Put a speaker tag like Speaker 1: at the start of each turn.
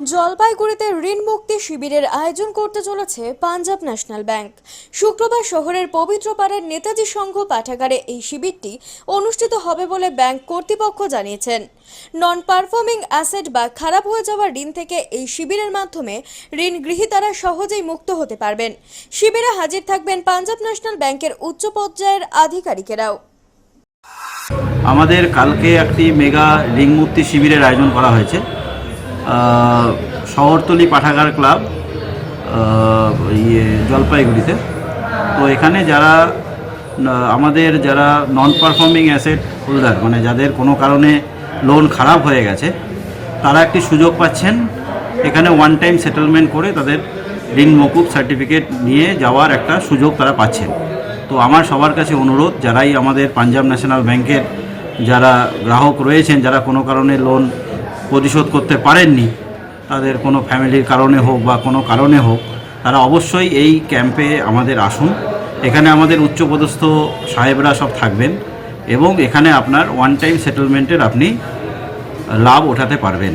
Speaker 1: জলপাইগুড়িতে ঋণ মুক্তি শিবিরের আয়োজন করতে চলেছে পাঞ্জাব ন্যাশনাল ব্যাংক। শুক্রবার শহরের পবিত্র পাড়ের নেতাজি সংঘ পাঠাগারে এই শিবিরটি অনুষ্ঠিত হবে বলে ব্যাংক কর্তৃপক্ষ জানিয়েছেন। নন পারফর্মিং অ্যাসেট বা খারাপ হয়ে যাওয়া ঋণ থেকে এই শিবিরের মাধ্যমে ঋণ গৃহীতারা সহজেই মুক্ত হতে পারবেন। শিবিরে হাজির থাকবেন পাঞ্জাব ন্যাশনাল ব্যাংকের উচ্চ পর্যায়ের আধিকারিকেরাও।
Speaker 2: আমাদের কালকে একটি মেগা ঋণ মুক্তি শিবিরের আয়োজন করা হয়েছে। শহরতলি পাঠাগার ক্লাব ইয়ে জলপাইগুড়িতে। তো এখানে যারা আমাদের যারা নন পারফর্মিং অ্যাসেট হোল্ডার মানে যাদের কোনো কারণে লোন খারাপ হয়ে গেছে, তারা একটি সুযোগ পাচ্ছেন। এখানে ওয়ান টাইম সেটেলমেন্ট করে তাদের ঋণ মকুব সার্টিফিকেট নিয়ে যাওয়ার একটা সুযোগ তারা পাচ্ছেন। তো আমার সবার কাছে অনুরোধ, যারাই আমাদের পাঞ্জাব ন্যাশনাল ব্যাংকের যারা গ্রাহক রয়েছেন, যারা কোনো কারণে লোন পরিশোধ করতে পারেননি, তাদের কোনো ফ্যামিলির কারণে হোক বা কোনো কারণে হোক, তারা অবশ্যই এই ক্যাম্পে আমাদের আসুন। এখানে আমাদের উচ্চপদস্থ সাহেবরা সব থাকবেন এবং এখানে আপনার ওয়ান টাইম সেটেলমেন্টের আপনি লাভ ওঠাতে পারবেন।